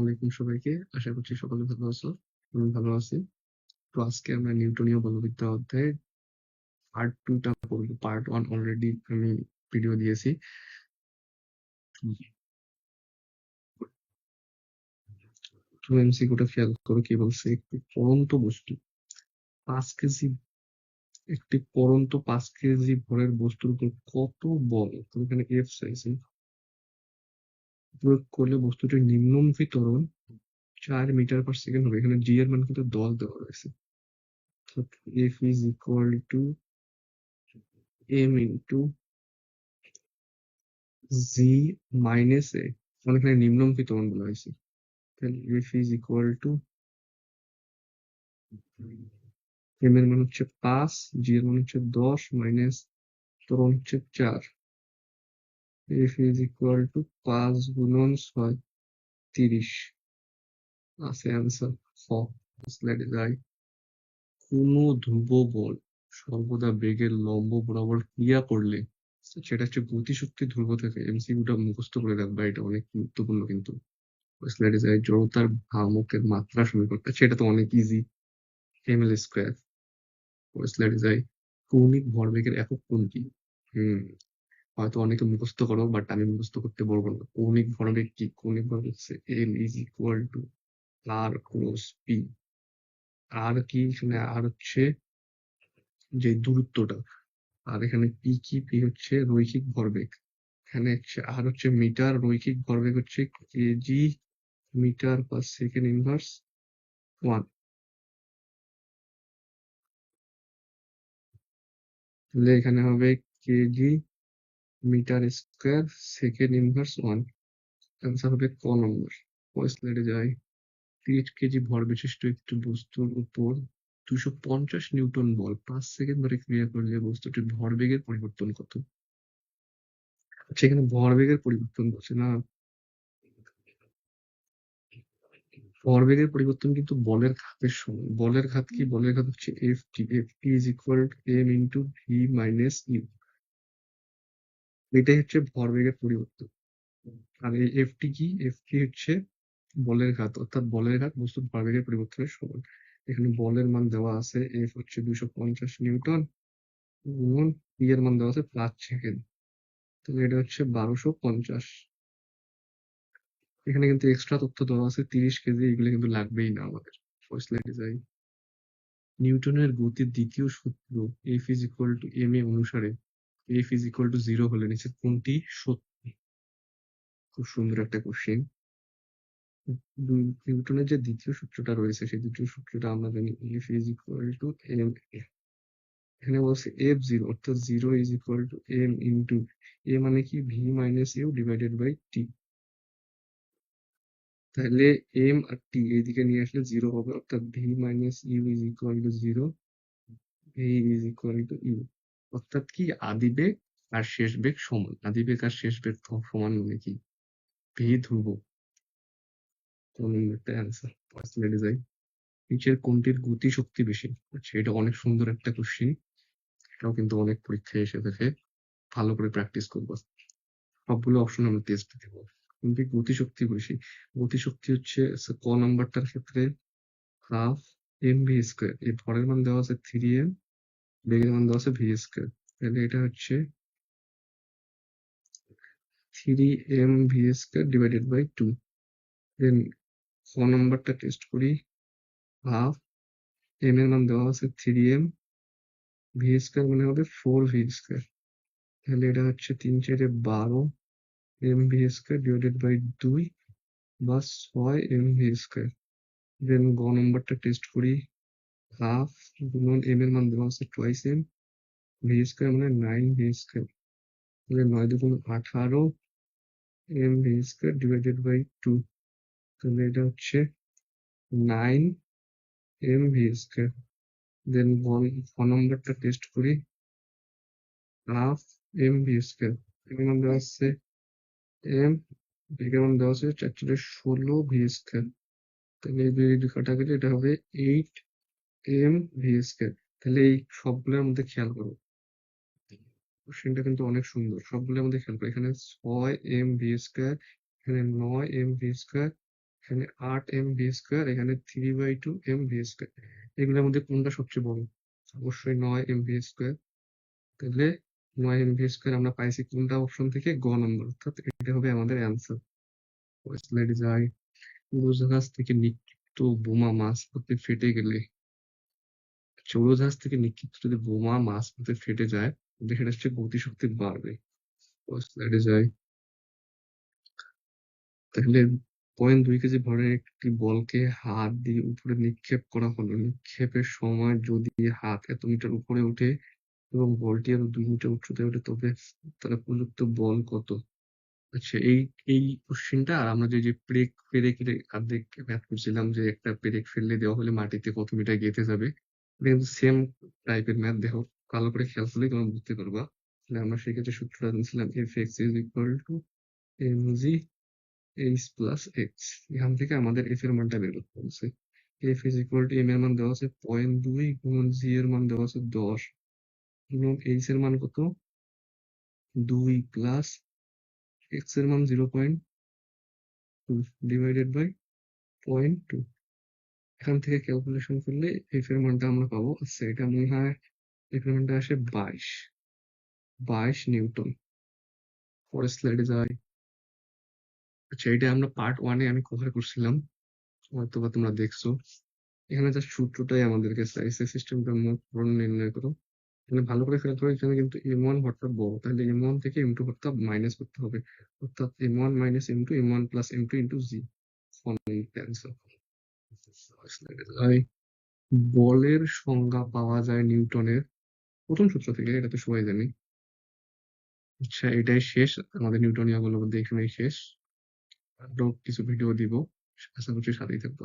আলাইকুম সবাইকে। আশা করছি সকলে ভালো আছো। আমি ভালো আছি। তো আজকে আমরা নিউটনীয় বলবিদ্যা পার্ট টু টা পড়ব। পার্ট ওয়ান অলরেডি আমি ভিডিও দিয়েছি। তুমি করো কি বলছে? একটি পরন্ত বস্তু। পাঁচ কেজি একটি পরন্ত পাঁচ কেজি ভরের বস্তুর উপর কত বল? তো এখানে এফ চাইছে প্রয়োগ করলে বস্তুটির নিম্নমুখী ত্বরণ চার মিটার পার সেকেন্ড হবে। এখানে জি এর মান কিন্তু দল দেওয়া রয়েছে। F is equal to M into G minus A মানে এখানে নিম্নমুখী ত্বরণ বলা হয়েছে। তাহলে F is equal to M এর মান হচ্ছে পাঁচ জি এর মান হচ্ছে দশ মাইনাস ত্বরণ হচ্ছে চার। এফ ইজ ইকুয়াল টু পাঁচ গুণন ছয়, তিরিশ। আছে অ্যান্সার খ স্লাইডে যাই কোন ধ্রুব বল সর্বদা বেগের লম্ব বরাবর ক্রিয়া করলে, সেটা হচ্ছে গতিশক্তি ধ্রুব থেকে এমসিকিউটা মুখস্থ করে রাখবা এটা অনেক গুরুত্বপূর্ণ কিন্তু। স্লাইডে যাই জড়তার ভ্রামকের মাত্রা সমীকরণ সেটা তো অনেক ইজি এম এল স্কোয়ার স্লাইডে যাই কৌণিক ভরবেগের একক কোনটি হম। হয়তো অনেকে মুখস্থ করো বাট আমি মুখস্থ করতে পারব না। কৌণিক ভরবেগ কি কৌণিক ভরবেগ হচ্ছে M is equal to R cross P আর কি এখানে আর হচ্ছে যে দূরত্বটা। আর এখানে পি কি? পি হচ্ছে রৈখিক ভরবেগ। এখানে আর হচ্ছে মিটার, রৈখিক ভরবেগ হচ্ছে KG metre per second inverse one তাহলে এখানে হবে KG metre square second inverse one. Answer হবে ক নম্বর। স্লাইডে যাই। তিরিশ কেজি ভর বিশিষ্ট একটি বস্তুর উপর দুশো পঞ্চাশ নিউটন বল পাঁচ সেকেন্ড ধরে ক্রিয়া করলে বস্তুটির ভরবেগের পরিবর্তন কত? সেখানে ভরবেগের পরিবর্তন করছে না। ভরবেগের পরিবর্তন কিন্তু বলের ঘাতের সমান। বলের ঘাত কি? বলের ঘাত হচ্ছে F T F T is equal M into V minus U এটাই হচ্ছে ভরবেগের পরিবর্তন। আর এই এফ টি কি? এফ টি হচ্ছে বলের ঘাত, অর্থাৎ বলের ঘাত বস্তুর ভরবেগের পরিবর্তনের সমান। এখানে বলের মান দেওয়া আছে এফ হচ্ছে দুশো পঞ্চাশ নিউটন গুণন পি এর মান দেওয়া আছে পাঁচ সেকেন্ড। তাহলে এটা হচ্ছে বারোশো পঞ্চাশ। এখানে কিন্তু এক্সট্রা তথ্য দেওয়া আছে, তিরিশ কেজি, এগুলো কিন্তু লাগবেই না আমাদের। নিউটনের গতির দ্বিতীয় সূত্র F is equal to M A অনুসারে F is equal to zero হলে নিচে কোনটি? সত্যি। খুব সুন্দর একটা কোশ্চেন নিউটনের যে দ্বিতীয় সূত্রটা রয়েছে, সেই দ্বিতীয় সূত্রটা আমরা জানি F is equal to M এখানে বলছে এফ জিরো অর্থাৎ zero is equal to M into A মানে কি? V minus U divided by T তাহলে এম আর টি এইদিকে নিয়ে আসলে জিরো হবে, অর্থাৎ V minus U is equal to zero V is equal to U অর্থাৎ কি? আদি বেগ আর শেষ বেগ সমান। আদি বেগ আর শেষ বেগ সমান মানে কি? ভি ধ্রুব নিচের কোনটির গতি শক্তি বেশি? আচ্ছা এটা অনেক সুন্দর একটা কোশ্চিন এটাও কিন্তু অনেক পরীক্ষায় এসে দেখে ভালো করে প্র্যাকটিস করব। সবগুলো অপশন আমরা টেস্ট দেবো। কোনটি গতি শক্তি বেশি? গতি শক্তি হচ্ছে ক নাম্বারটার ক্ষেত্রে হাফ এম ভি স্কোয়ার এই ভরের মান দেওয়া আছে থ্রি এম বেগের আছে ভি স্কোয়ার তাহলে এটা হচ্ছে three M V square divided by two then ক নাম্বারটা টেস্ট করি। হাফ এম এর মান দেওয়া আছে থ্রি এম ভি স্কোয়ার মানে হবে ফোর ভি স্কোয়ার তাহলে এটা হচ্ছে তিন চারে বারো M V square divided by দুই বা ছয় এম ভি স্কোয়ার দেন গ নম্বরটা টেস্ট করি। হাফ গুণন এম এর মান দেওয়া আছে টোয়াইস এম ভি মানে নাইন ভি তাহলে নয় দুগুণ আঠারো M V square by two তাহলে এটা হচ্ছে nine M V square then গ নম্বরটা টেস্ট করি। হাফ এম ভি স্কোয়ার এর মান দেওয়া আছে এম বেগের মান দেওয়া আছে চার চারে ষোলো ভি স্কোয়ার তাহলে দুই কাটা গেলে এটা হবে এইট এম ভি স্কোয়ার তাহলে এই সবগুলোর মধ্যে খেয়াল করো। কোশ্চেনটা কিন্তু অনেক সুন্দর। সবগুলোর মধ্যে খেয়াল করো। এখানে ছয় এম ভি স্কোয়ার এখানে নয় এম ভি স্কোয়ার এখানে আট এম ভি স্কোয়ার এখানে three by two M V এগুলোর মধ্যে কোনটা সবচেয়ে বড়? অবশ্যই নয় এম ভি তাহলে নয় এম ভি আমরা পাইছি কোনটা অপশন থেকে? গ নম্বর। অর্থাৎ এটা হবে আমাদের অ্যান্সার যাই। উড়োজাহাজ থেকে নিক্ষিপ্ত বোমা মাছ মাঝপথে ফেটে গেলে। উড়োজাহাজ থেকে নিক্ষিপ্ত যদি বোমা মাঝপথে ফেটে যায় সেটা হচ্ছে গতিশক্তি বাড়বে। স্লাইডে যাই তাহলে পয়েন্ট দুই কেজি ভরের একটি বলকে হাত দিয়ে উপরে নিক্ষেপ করা হলো। নিক্ষেপের সময় যদি হাত এত মিটার উপরে ওঠে এবং বলটি আরও দুই মিটার উচ্চতায় ওঠে, তবে তার প্রযুক্ত বল কত? আচ্ছা এই এই কোশ্চেনটা আমরা যে যে পেরেক পেরেকের অর্ধেক ম্যাথ করছিলাম যে একটা পেরেক ফেললে দেওয়া হলে মাটিতে কত মিটার গেঁথে যাবে কিন্তু সেম টাইপের ম্যাথ দেখো ভালো করে খেয়াল করলেই তোমরা বুঝতে পারবা। তাহলে আমরা সেক্ষেত্রে সূত্রটা নিয়েছিলাম F X is equal to M G H plus X এখান থেকে আমাদের এফ এর মানটা বের করতে বলছে F is equal to M এর মান দেওয়া আছে পয়েন্ট দুই গুণন জি এর মান দেওয়া আছে দশ। গুণন এইচ এর মান কত? দুই প্লাস এক্সের মান zero point two divided by point two এখান থেকে ক্যালকুলেশন করলে এফ এর মানটা আমরা পাবো। আচ্ছা এটা মনে হয় এফ এর মানটা আসে বাইশ। বাইশ নিউটন। পরের স্লাইডে যাই। আচ্ছা এটা আমরা পার্ট ওয়ানে আমি কভার করছিলাম। হয়তো বা তোমরা দেখছ। এখানে যা সূত্রটাই আমাদেরকে চাইছে সিস্টেমটার মোট ফলন নির্ণয় করো। এখানে ভালো করে খেয়াল করো এখানে কিন্তু এম ওয়ান ভরটা বড়। তাহলে এম ওয়ান থেকে এম টু ভরটা মাইনাস করতে হবে। অর্থাৎ M one minus M two M one plus M two into G cancel বলের সংজ্ঞা পাওয়া যায় নিউটনের। প্রথম সূত্র থেকে, এটা তো সবাই জানি। আচ্ছা এটাই শেষ। আমাদের নিউটনীয়গুলো এখানেই শেষ। আরও কিছু ভিডিও দিব। আশা করছি সাথেই থাকব।